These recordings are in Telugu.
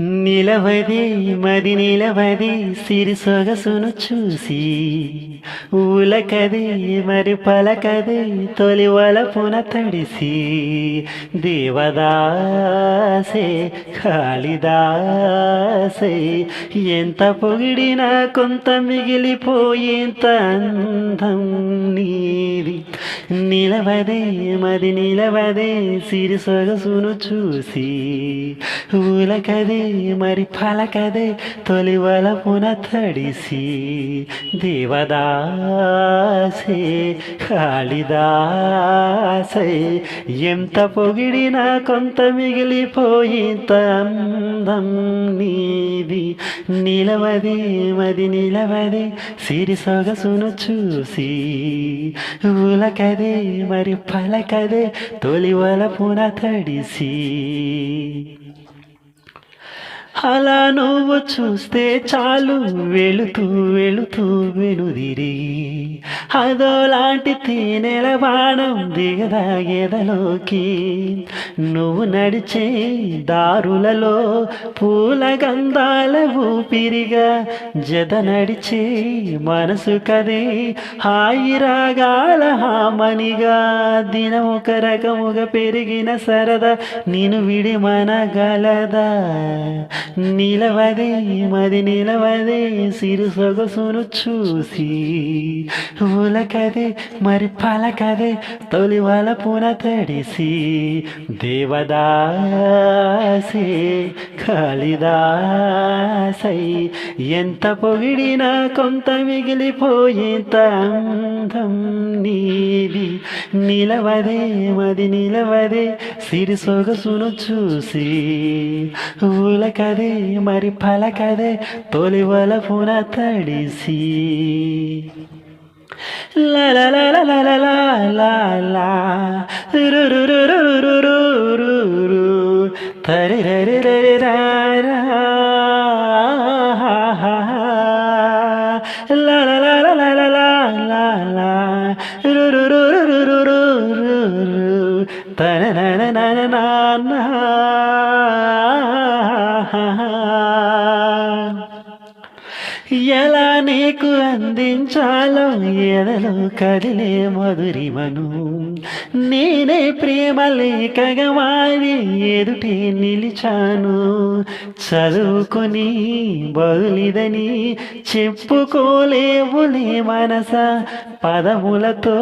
నిలవదే మది నిలవదే సిరి సొగసును చూసి. ఊలకదే మరి పలకదే తొలి వలపున తడిసి. దేవదాసే కాళిదాసే ఎంత పొగిడినా కొంత మిగిలిపోయేంత అందం నీది. నిలవదే మది నిలవదే సిరి సొగసును చూసి. ఊలకదే మరి పలకదే తొలివల వలపున తడిసి దేవదాసే కాళిదాసే ఎంత పొగిడినా కొంత మిగిలిపోయేంత అందం నీది. నిలవది మది నిలవది సిరి సొగసును చూసి ఉలకదే మరి పలకదే తొలివల వలపున తడిసి అలా నువ్వు చూస్తే చాలు. వెళుతూ వెళుతూ వెనుదిరి అదోలాంటి తేనెల బాణం దిగదా ఎదలోకి. నువ్వు నడిచే దారులలో పూల గంధాల ఊపిరిగా జత నడిచే మనసు కదే హాయి రాగాల హామనిగా. దినమొక రకముగా పెరిగిన సరదా నేను విడి మనగలదా నిలవదే మది నిలవదే సిరు సొగసును చూసి. ఉలకదే మరి పలకదే తొలి వలపున తడిసి. దేవదాసే కాళిదాసై ఎంత పొగిడినా కొంత మిగిలిపోయేంత అందం నీది. నిలవదే మది నిలవదే సిరి సొగసును చూసి. కదే మరి పలకదే తొలి వలపున తడిసి తన ఎలా నీకు అందించాలో ఎదలో కదిలే మధురిమను నేనే ప్రేమ లేఖగా మారి ఎదుటే నిలిచాను. చదువుకుని బదులిదని చెప్పుకోలేవులే మనస. పదములతో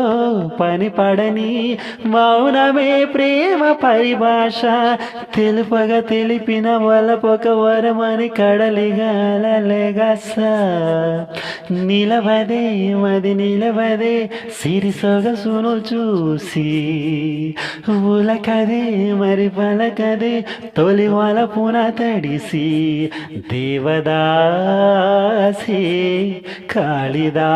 పనిపడని మౌనమే ప్రేమ పరిభాష. తెలుపగా తెలిపిన వలపొక వరమని కడలిగాలెగస నిలవదే మది నిలవదే సిరిసొగ సును చూసి ఉలకదే మరి పలకదే తొలి వలపున తడిసి. దేవదాసి కాళిదా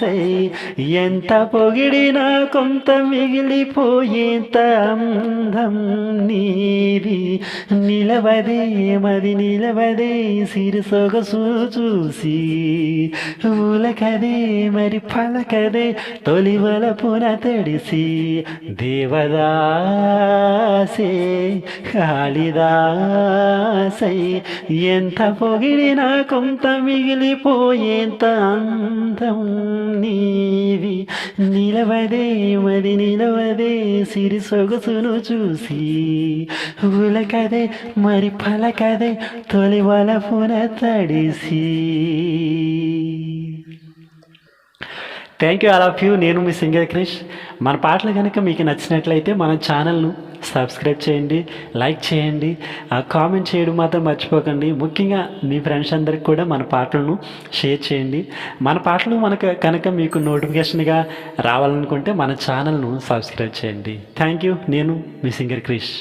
కాళిదాసే ఎంత పొగిడినా కొంత మిగిలిపోయేంత అందం నీది. నిలవదే మది నిలవదే సిరి సొగసు చూసి. ఊలకదే మరి పలకదే తొలి వలపున తడిసి. దేవదాసే కాళిదాసై ఎంత పొగిడినా కొంత మిగిలిపోయేంత అందం నీవి నిలవదే మరి నిలవదే సిరి సొగసును చూసి ఉలకదే మరి పలకదే తొలి వలపున తడిసి. Thank you all of you నేను మీ సింగర్ క్రిష్. మన పాటలు కనుక మీకు నచ్చినట్లయితే మన ఛానల్ను సబ్స్క్రైబ్ చేయండి లైక్ చేయండి కామెంట్ చేయడం మాత్రం మర్చిపోకండి. ముఖ్యంగా మీ ఫ్రెండ్స్ అందరికి కూడా మన పాటలను షేర్ చేయండి. మన పాటలు మనకు కనుక మీకు నోటిఫికేషన్గా రావాలనుకుంటే మన ఛానల్ను సబ్స్క్రైబ్ చేయండి. Thank you. నేను మీ సింగర్ క్రిష్.